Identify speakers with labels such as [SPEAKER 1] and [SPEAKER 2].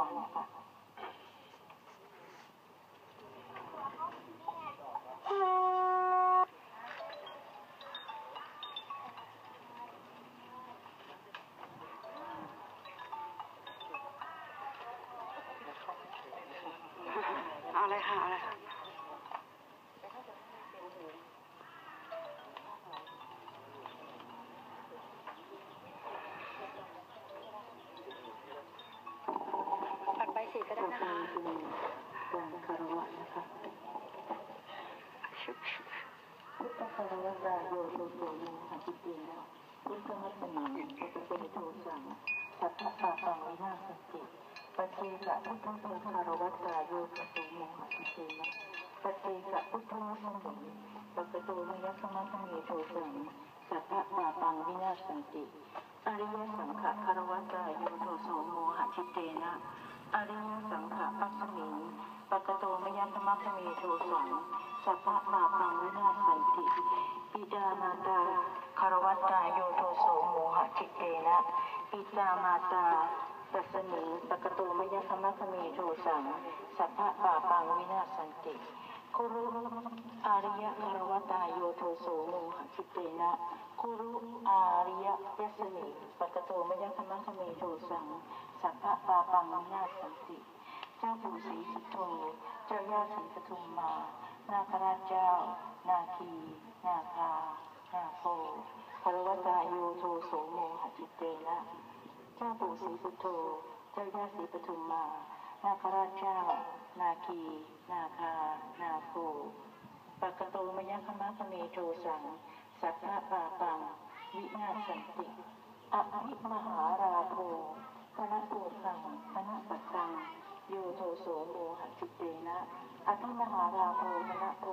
[SPEAKER 1] วังนะคะ
[SPEAKER 2] เด้นะคะ
[SPEAKER 1] การคารวะนะคะ
[SPEAKER 2] ชุบชุบ
[SPEAKER 1] พุทธคารวะตาโยโตโสโมหะจิตเตนะพุทธมัตตนาพุทธโทสังสัพพะปาปังวินาศติปัจเจกะพุทธเป็นคารวะตาโยโตโสโมหะจิตเตนะปัจเจกะพุทธมัตตนาปัจโตมยัสมัตตเมโทสังสัพพะปาปังวินาศติอริยสังขะคารวะตาโยโตโสโมหะจิตเตนะ อริยสังขะปัสสมิงปกโตมยันตมัคคมีโทสังสัพพะมาปังวินาศสันติปิดามาตาคารวัตตาโยโทโสโมหะจิตเตนะปิดามาตาปัสมิงปกโตมยันตมัคคมีโทสังสัพพะมาปังวินาศสันติ คุรุอาริยคารวตาโยโทโสโมหะจิตเตนะคุรุอาริยยสมิปกโตมยันตมัคคมีโทสังสัพพะปาปังนาสันติเจ้าปู่ศรีสุโธเจ้าย่าศรีปทุมมา นาคราชเจ้า นาคี นาคา นาโพภรวตาโยโทโสโมหจิตเตนะเจ้าปู่ศรีสุโธเจ้าย่าศรีปทุมมา นาคราชเจ้า นาคี นาคา นาโพปากกโตมยคมะคเมโทสัง สัพพะปาปัง วินาสันติอภิมหาราโภพระโพคังพระปัตตัง โยโทโสโมหะจิตเตนะอภิมหาราโภพระโพ